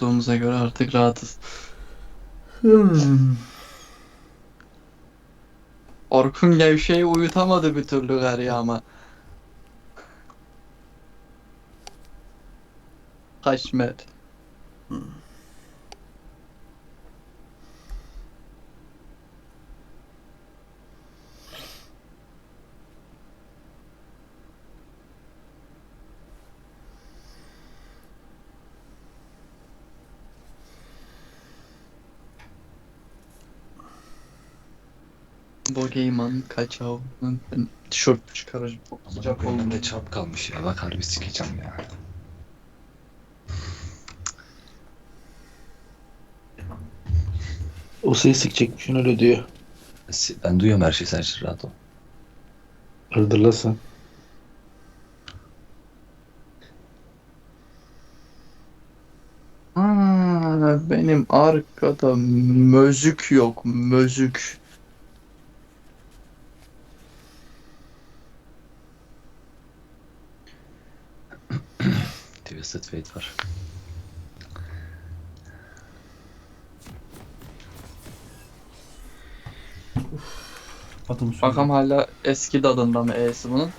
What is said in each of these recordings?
tuttuğumuza göre artık rahatız. Orkun gevşeyi uyutamadı bir türlü gari ama. Kaşmer. Bogeyman kaçav. Ben tişört çıkaracağım. Sıcak oldu. Çarp kalmış ya. Bak harbi sikeceğim ya. O seni sikecekmişsin öyle diyor. Si- Ben duyuyorum her şeyi sen şimdi rahat ol. Ardırla sen. Aa, benim arkada mözük yok. Mözük. Twisted Fate var. Söyle. Bakalım hala eski dadında mı E'si bunun?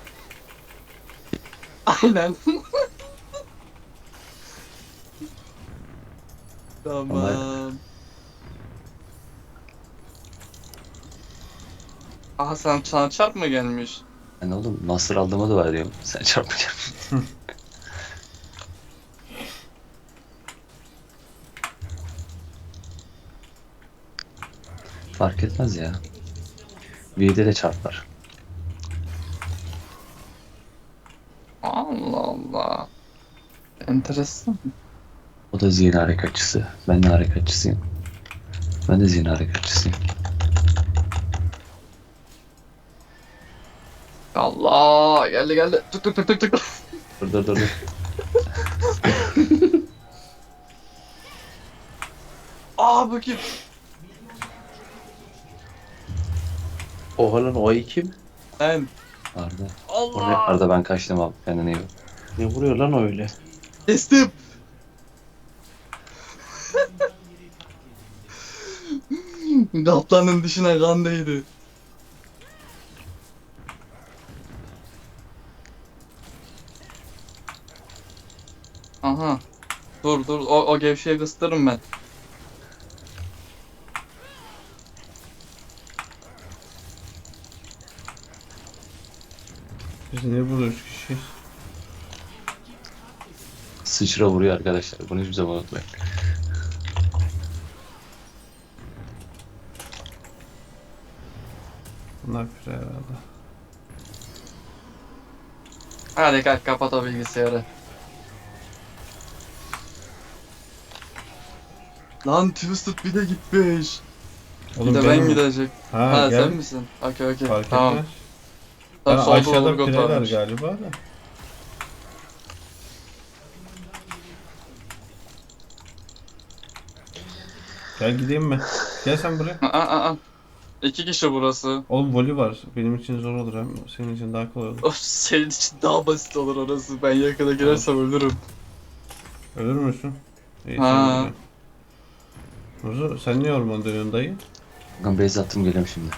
Aynen. tamam. Aha sen sana çarp mı gelmiş? Ben oğlum Nasır aldığıma da var diyorum. Sen gel. Fark etmez ya. V'de de çarp var. Allah Allah. Enteresan. O da zihin harekatçısı. Ben de harekatçısıyım. Ben de zihin harekatçısıyım. Allah geldi geldi. Tık tık tık tık tık. Dur dur dur dur. Aa bu kim? Lan o ayı kim? Ben. Arda. Allah. Arda ben kaçtım abi. Kendine iyi bak. Ne vuruyor lan o öyle? Kestim. Kaplanın dışına kan değdi. Aha. Dur dur o, o gevşeyi kıstırırım ben. Biz niye burada üç kişiyiz? Sıçra vuruyor arkadaşlar. Bunu hiçbir zaman unutmayın. Bunlar pire herhalde. Hadi kalk kapat o bilgisayarı. Lan Twisted bir de gitmiş. bir de ben benim- gidecek. Ha, Ha, gel. sen misin? Okey okey. Fark tamam. etmez. Ha, solda aşağıda Urgot pireler varmış. galiba da. Gel gideyim mi? Gel sen buraya. Aa, aa, aa. İki kişi burası. Oğlum voli var. Benim için zor olur hem senin için daha kolay olur. Of senin için daha basit olur orası. Ben yakına girersem ölürüm. Ölür müsün? İyi, Ha. sen. Muzu sen niye orman dönüyorsun dayı? Ben base attım geliyorum şimdi.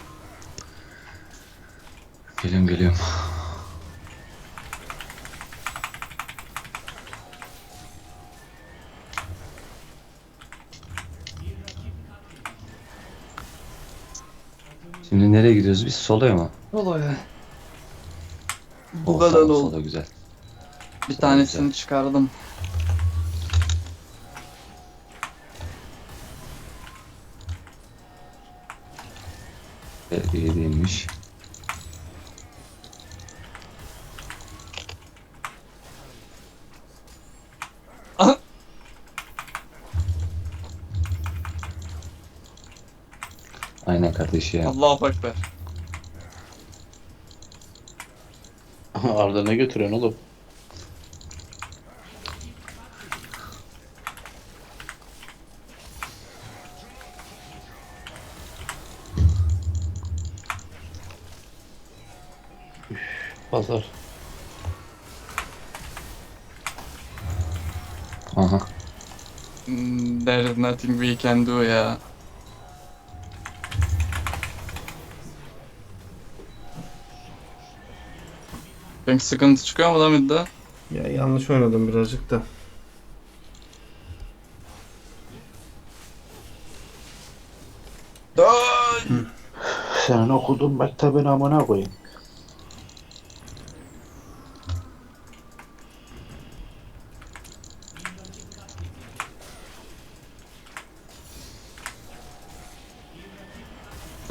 Geliyorum geliyorum. Şimdi nereye gidiyoruz biz? Solo'ya mı? Olay. Bu kadar tamam, oldu. Solo güzel. Bir tanesini çıkardım. Evet, iyi değilmiş. Aha. Aynen kardeşi ya. Allahu Ekber. Arda ne götürüyorsun oğlum? Üf, Pazar. Aha. Hmm, There is nothing we can do ya. Pek sıkıntı çıkıyor mu lan midde? Ya yanlış oynadım birazcık da. Senin okuduğun mektebin amına koyayım.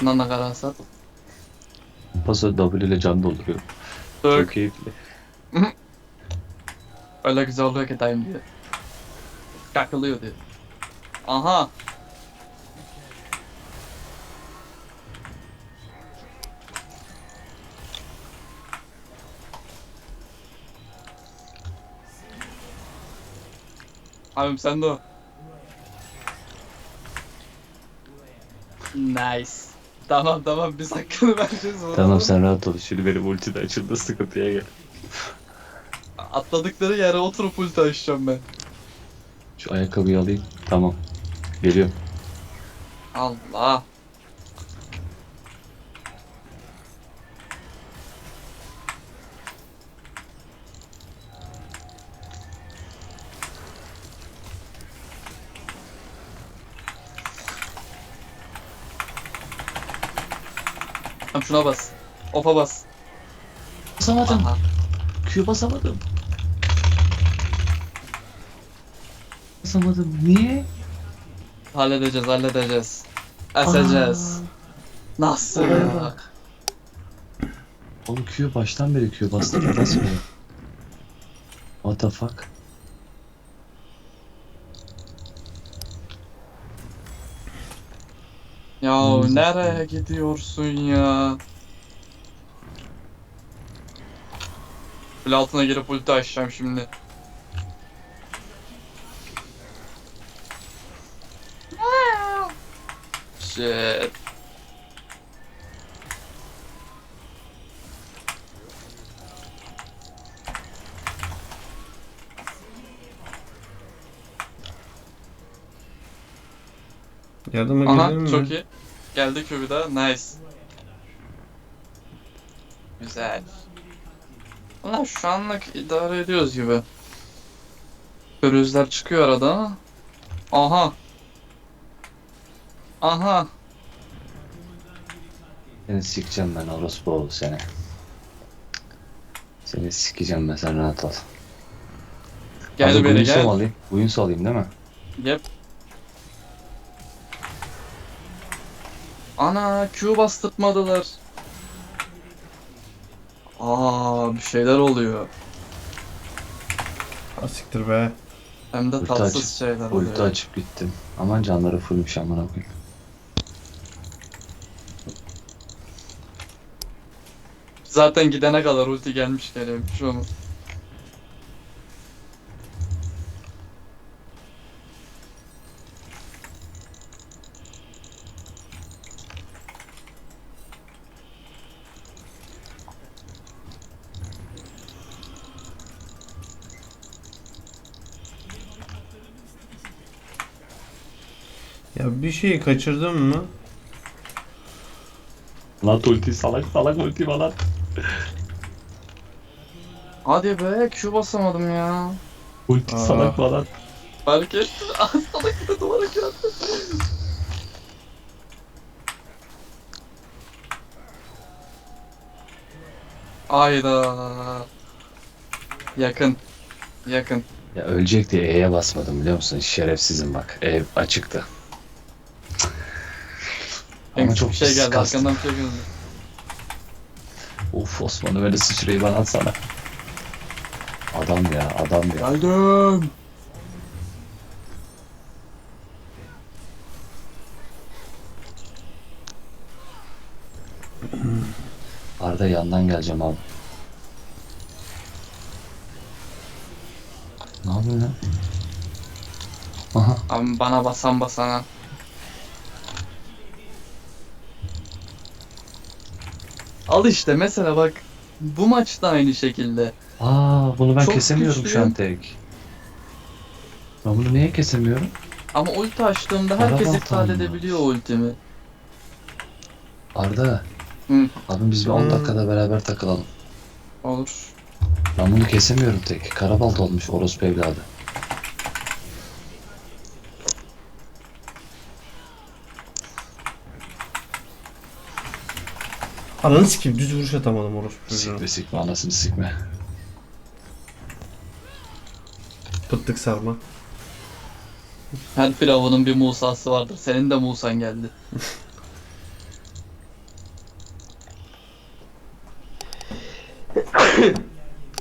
Bundan da kararsak. Pası W ile can dolduruyor. Çok Dök. keyifli. Öyle güzel oluyor ki time diye. Kakılıyor diye. Aha. Abim sen de o. Nice. Tamam tamam biz hakkını vereceğiz. Tamam sen rahat ol. Şimdi benim ulti de açıldı sıkıntıya gel. Atladıkları yere oturup ulti açacağım ben. Şu ayakkabıyı alayım. Tamam. Geliyorum. Allah. Şuna bas. Ofa bas. Basamadım. Aha. Q basamadım. Basamadım. Niye? Halledeceğiz halledeceğiz. Eseceğiz. Nasıl Olaya ya? bak. Oğlum Q baştan beri Q bastım da basmıyor. What the fuck? Ya nereye gidiyorsun ya? Kule altına girip ulti açacağım şimdi. Shit. Yardıma Aha gidelim mi? çok iyi. Geldi daha. Nice. Güzel. Ulan şu anlık idare ediyoruz gibi. Pürüzler çıkıyor arada. Aha. Aha. Seni sikeceğim ben orospu oğlu seni. Seni sikeceğim ben sen rahat ol. Gel Hadi Guinsoo gel. alayım. Guinsoo alayım değil mi? Yep. Ana Q bastırtmadılar. Aa bir şeyler oluyor. Asiktir be. Hem de Ulti tatsız açıp- şeyler Ulti oluyor. açıp gittim. Aman canları fullmüş amına koyayım. Zaten gidene kadar ulti gelmiş geliyormuş onu. Ya bir şeyi kaçırdım mı? Lan ulti salak salak ulti falan. Hadi be Q basamadım ya. Ulti Aa. salak falan. Fark ettin. Salak bir de duvara. Ayda. Yakın. Yakın. Ya ölecek diye E'ye basmadım biliyor musun? Şerefsizim bak. E açıktı. Ama Çok şey geldi kastım. arkandan bir şey geldi. Of Osman öyle sıçrayı bana atsana. Adam ya adam ya. Geldim. Arda yandan geleceğim abi. Ne yapıyorsun lan? Aha. Abi bana basan basana. Al işte mesela bak bu maçta aynı şekilde. Aa bunu ben Çok kesemiyorum şu an güçlüyüm. tek. Ben bunu niye kesemiyorum? Ama ulti açtığımda herkes Araba iptal edebiliyor ultimi. Arda. Hı. Abi biz bir 10 Hmm. dakikada beraber takılalım. Olur. Ben bunu kesemiyorum tek. Karabalt olmuş orospu evladı. Ananı sikeyim düz vuruş atamadım orospu. Sikme sikme anasını sikme. Pıttık sarma. Her firavunun bir Musa'sı vardır. Senin de Musa'an geldi.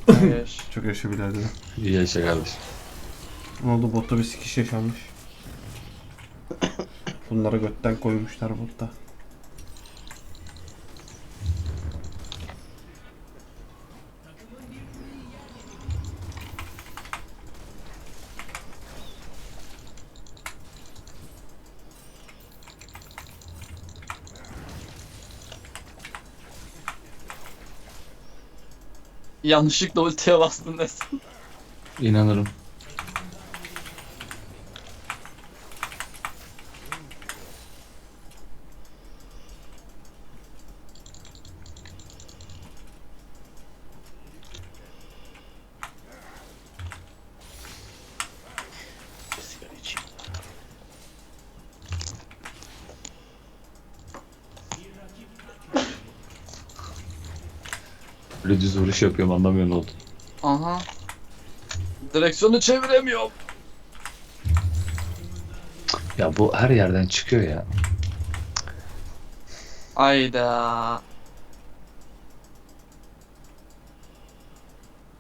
Hayır. Çok yaşa birader. İyi yaşa kardeşim. Ne oldu botta bir sikiş yaşanmış. Bunları götten koymuşlar botta. Yanlışlıkla ultiye bastın desin. İnanırım. Bir sigara içeyim. Böyle düz vuruş yapıyorum anlamıyor ne oldu. Aha. Direksiyonu çeviremiyorum. Ya bu her yerden çıkıyor ya. Ayda.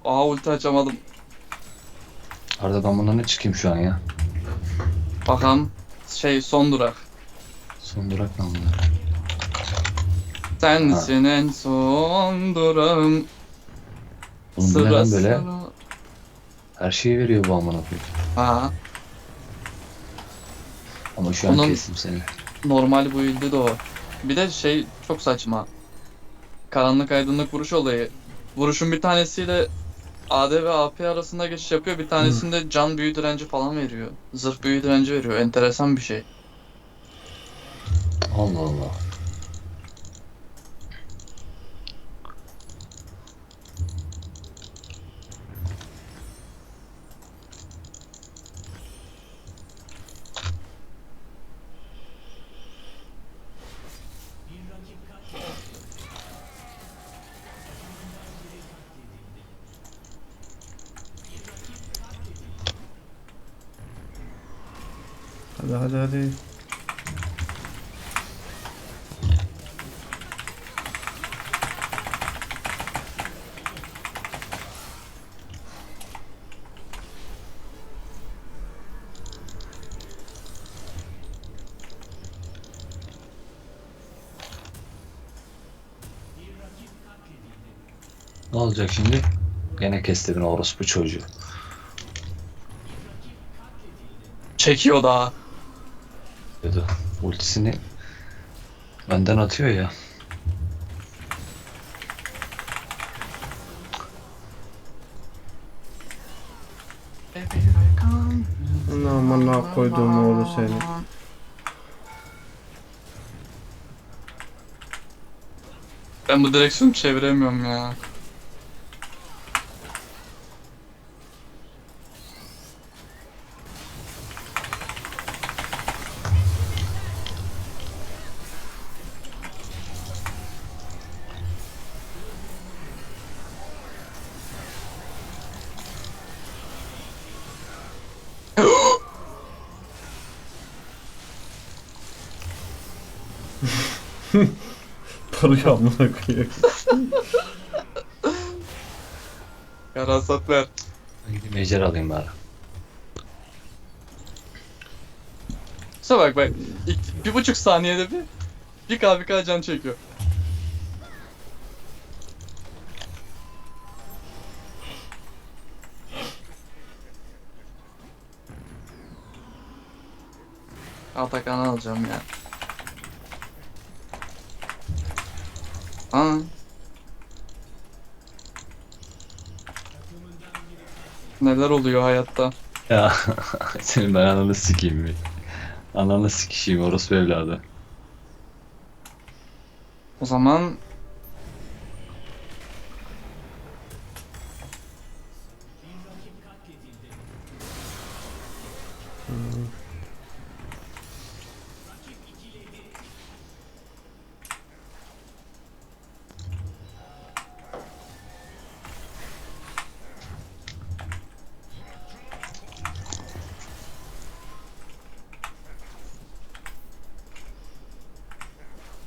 Aa ulti açamadım. Arda ben bundan ne çıkayım şu an ya? Bakalım. Şey son durak. Son durak ne bunlar? Sensin en son durağım. Oğlum bu neden Sıra böyle? sıra. Her şeyi veriyor bu amına koyayım. Ha. Ama şu an Onun- kestim seni. Normal build'i de o. Bir de şey çok saçma. Karanlık aydınlık vuruş olayı. Vuruşun bir tanesiyle AD ve AP arasında geçiş yapıyor. Bir tanesinde can büyü direnci falan veriyor. Zırh büyü direnci veriyor. Enteresan bir şey. Allah Allah. Hadi hadi hadi. Ne olacak şimdi? Gene kesti beni orospu çocuğu. Çekiyor daha. Ultisini önden atıyor ya. Amına koyduğum oğlu seni. Ben bu direksiyonu çeviremiyorum ya. Parayı amına. Yarasat ver. Gideyim ejder alayım bari. Şuna bak bak. İlk- bir buçuk saniyede bir bir k bir k can çekiyor. Atakan'ı alacağım ya. Aa. Neler oluyor hayatta? Ya senin ben ananı sikeyim bir. Ananı sikişeyim orospu evladı. O zaman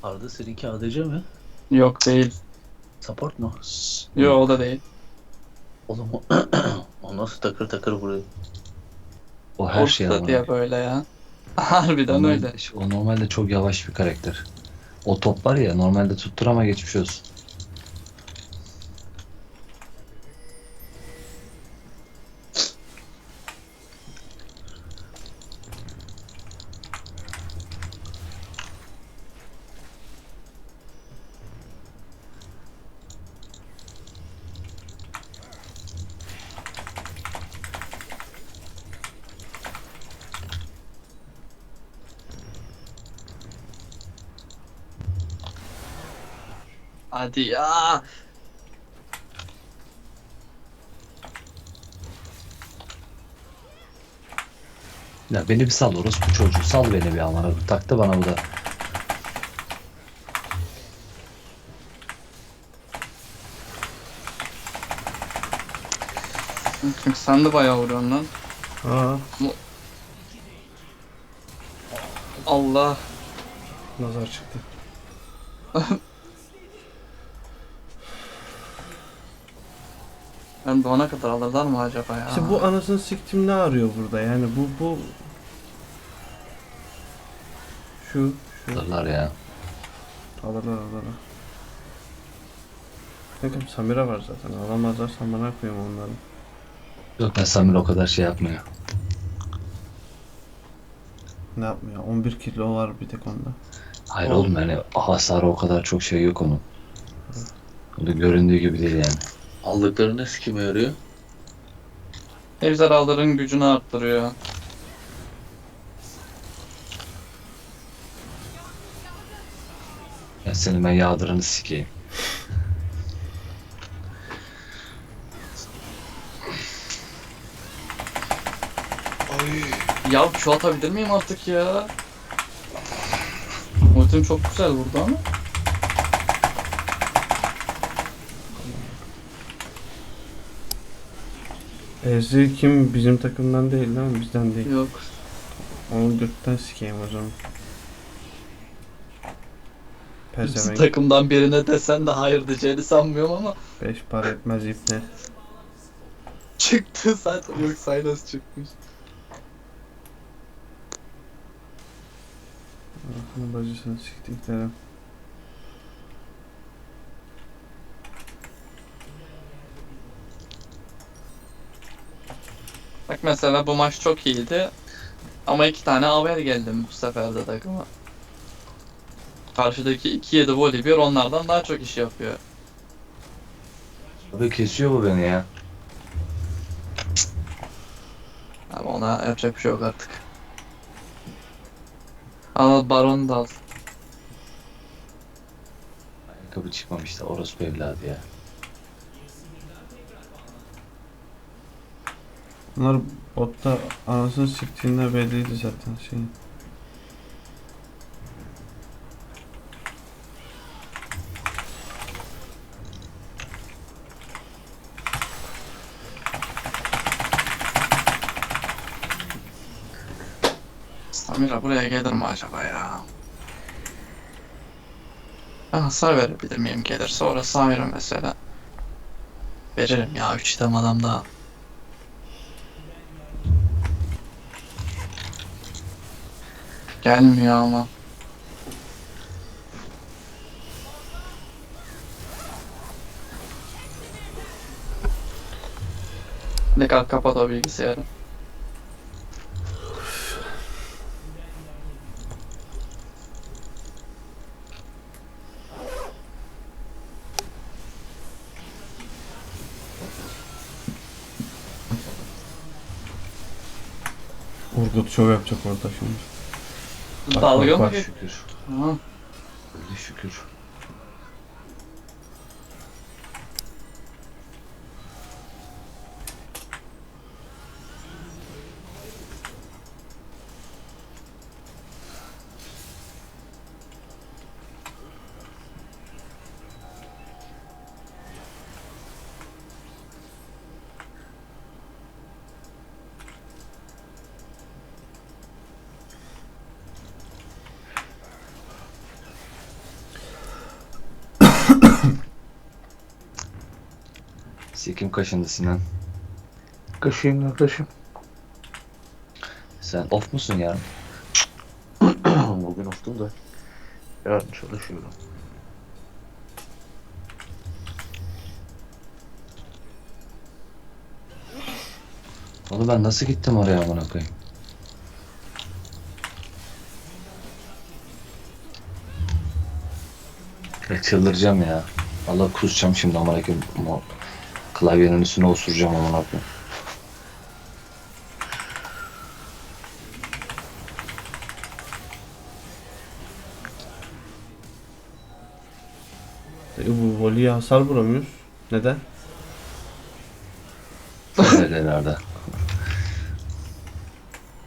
Arda seninki ADC mi? yok değil. Support mu? Yok o da değil. Oğlum o, o nasıl takır takır vuruyor? O her şey ama. diye böyle ya. Harbiden öyle. O normalde çok yavaş bir karakter. O top var ya normalde tuttur ama geçmiş olsun. Hadi ya. Ya beni bir sal orospu çocuğu sal beni bir amına taktı bana bu da. Çünkü sen de bayağı vuruyorsun lan. Aa, Allah. nazar çıktı. Ben doğana kadar alırlar mı acaba ya? İşte bu anasını siktim ne arıyor burada yani bu bu şu şu Alırlar ya. alırlar alırlar. Kanka Samira var zaten alamazlar bana koyayım onları. Yok ben Samir o kadar şey yapmıyor. Ne yapmıyor 11 kilo var bir tek onda. Hayır Oğlum. yani hasarı o kadar çok şey yok onun. O da göründüğü gibi değil yani. Aldıkları ne kime yarıyor? Ejderhaların gücünü arttırıyor. Ya senin ben yağdırını sikeyim. Ya Q atabilir miyim artık ya? Ultim çok güzel vurdu ama. Ezreal kim bizim takımdan değil değil mi? Bizden değil. Yok. Onu götten sikeyim o zaman. Bizim Pezevenk. takımdan birine desen de hayır diyeceğini sanmıyorum ama. 5 para etmez ipne. Çıktı zaten. Yok Silas çıkmış. Bacısını siktiklerim. Bak mesela bu maç çok iyiydi. Ama iki tane haber geldi bu sefer de takıma. Karşıdaki 2-7 Volibear onlardan daha çok iş yapıyor. Abi kesiyor bu beni ya. Ama ona yapacak bir şey yok artık. Al Baron da al. Ayakkabı çıkmamış da orospu evladı ya. Bunlar botta anasını siktiğinde belliydi zaten şey. Samira buraya gelir mi acaba ya? Ben hasar verebilir miyim gelirse orası ayrı mesele. Veririm ya 3 item adam daha. Gelmiyor ama. Ne kadar kapat o bilgisayarı. Turgut şov yapacak orada şimdi. Bak, Dalga bak, mı bak. Şükür. Ha. Öyle şükür. Sikim kaşındı Sinan. Kaşıyım kardeşim. Sen off musun yarın? Bugün oftum da. Yarın çalışıyorum. Oğlum ben nasıl gittim oraya amına koyayım? Ya çıldıracağım ya. Allah kusacağım şimdi amına koyayım. Klavyenin üstüne osuracağım amına koyayım. E, bu voleye hasar vuramıyoruz. Neden? Nerelerde?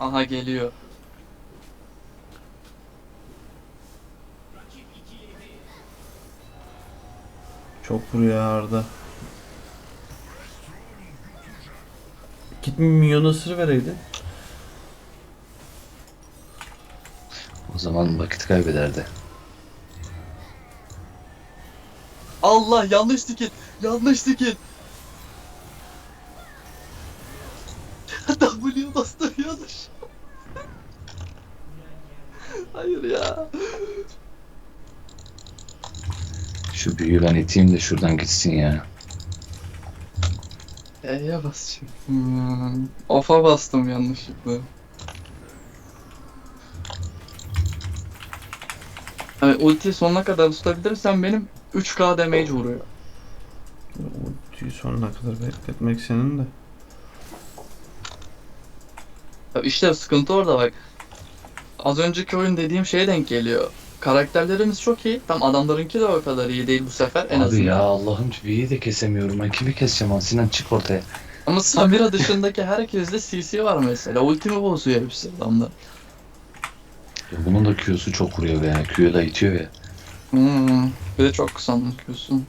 Aha geliyor. Çok vuruyor Arda. Git minyonu ısır vereydin. O zaman vakit kaybederdi. Allah yanlış tiket. Yanlış tiket. W bastım yanlış. Hayır ya. Şu büyüğü ben iteyim de şuradan gitsin ya. E'ye basacağım. Hmm. Off'a bastım yanlışlıkla. Hani ulti sonuna kadar tutabilirsen benim 3k damage vuruyor. Ultiyi sonuna kadar bekletmek senin de. Ya işte sıkıntı orada bak. Az önceki oyun dediğim şeye denk geliyor. Karakterlerimiz çok iyi. Tam adamlarınki de o kadar iyi değil bu sefer en Abi azından. ya Allah'ım büyüğü de kesemiyorum. Ben kimi keseceğim lan? Sinan çık ortaya. Ama Samira dışındaki herkeste CC var mesela. Ultimi bozuyor hepsi adamda. Ya bunun da Q'su çok vuruyor be ya. Q'yu da itiyor ya. Hmm. Bir de çok kısa anlatıyorsun.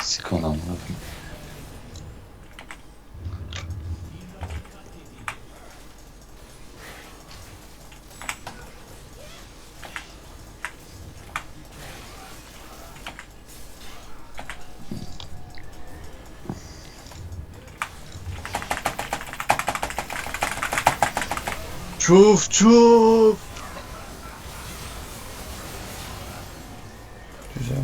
Sik onu amına koyayım. Çuf çuf. Güzel.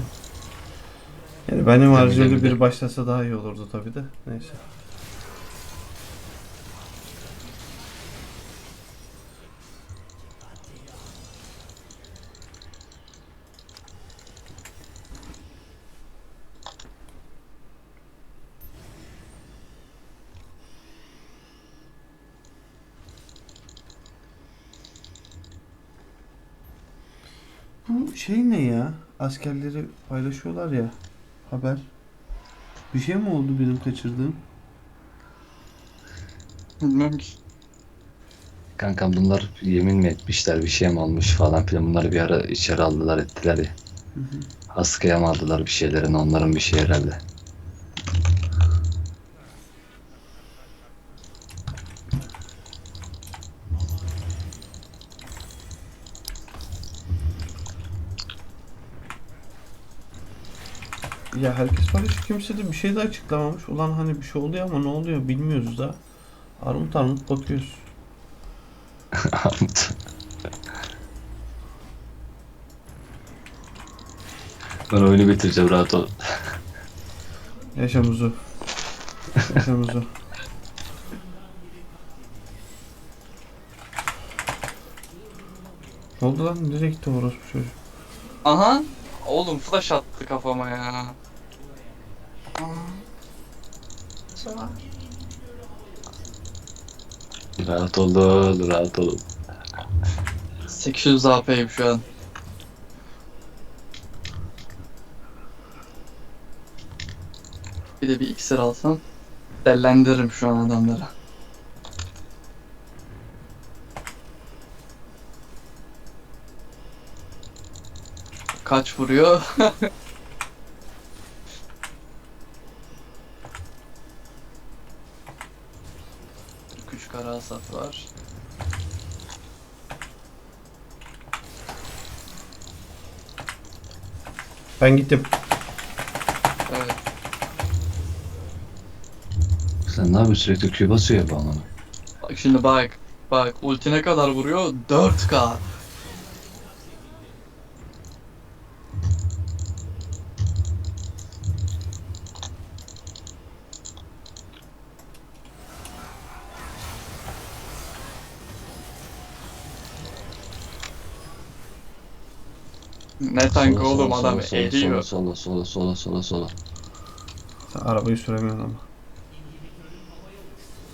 Yani benim tabii, bir başlasa daha iyi olurdu tabi de. Neyse. Bu şey ne ya? Askerleri paylaşıyorlar ya. Haber. Bir şey mi oldu benim kaçırdığım? Bilmem ki. Kankam bunlar yemin mi etmişler bir şey mi almış falan filan. Bunları bir ara içeri aldılar ettiler ya. Hı hı. Askıya mı aldılar bir şeylerin onların bir şey herhalde. Ya herkes paylaşıyor kimse de bir şey de açıklamamış. Ulan hani bir şey oluyor ama ne oluyor bilmiyoruz da. Armut armut bakıyoruz. Armut. ben oyunu bitireceğim rahat ol. Yaşa muzu. Yaşa muzu. Ne oldu lan? Nereye gitti orospu çocuk? Aha. Oğlum flash attı kafama ya. Rahat olun, rahat olun. 800 AP'yim şu an. Bir de bir iksir alsam dellendiririm şu an adamları. Kaç vuruyor? Hasat var. Ben gittim. Evet. Sen ne yapıyorsun sürekli Q basıyor ya bana. Bak şimdi bak. Bak ulti ne kadar vuruyor? 4K. Ne tankı oğlum adam eriyor. Sola sola sola sola sola. Sen arabayı süremiyorsun ama.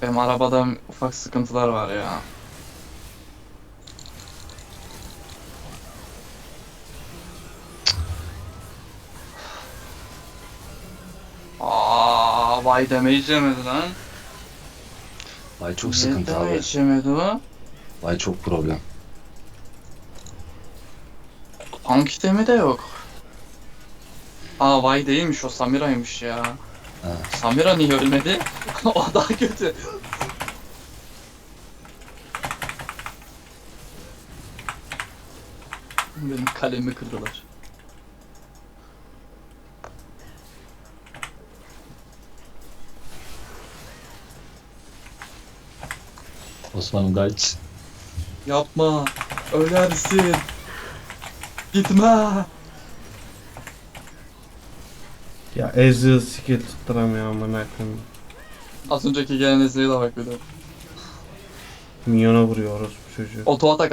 Benim arabada ufak sıkıntılar var ya. Aa, vay damage yemedi lan. Vay çok sıkıntı abi. damage yemedi o? Vay çok problem. Tank itemi de yok. Aa vay değilmiş o Samira'ymış ya. Ha. Samira niye ölmedi? o daha kötü. Benim kalemi kırdılar. Osman Gaç. Yapma. Ölersin. Gitme. Ya Ezreal skill tutturamıyor amına koyayım. Az önceki gelen de bak bir de. Minyona vuruyor orospu çocuğu. Oto atak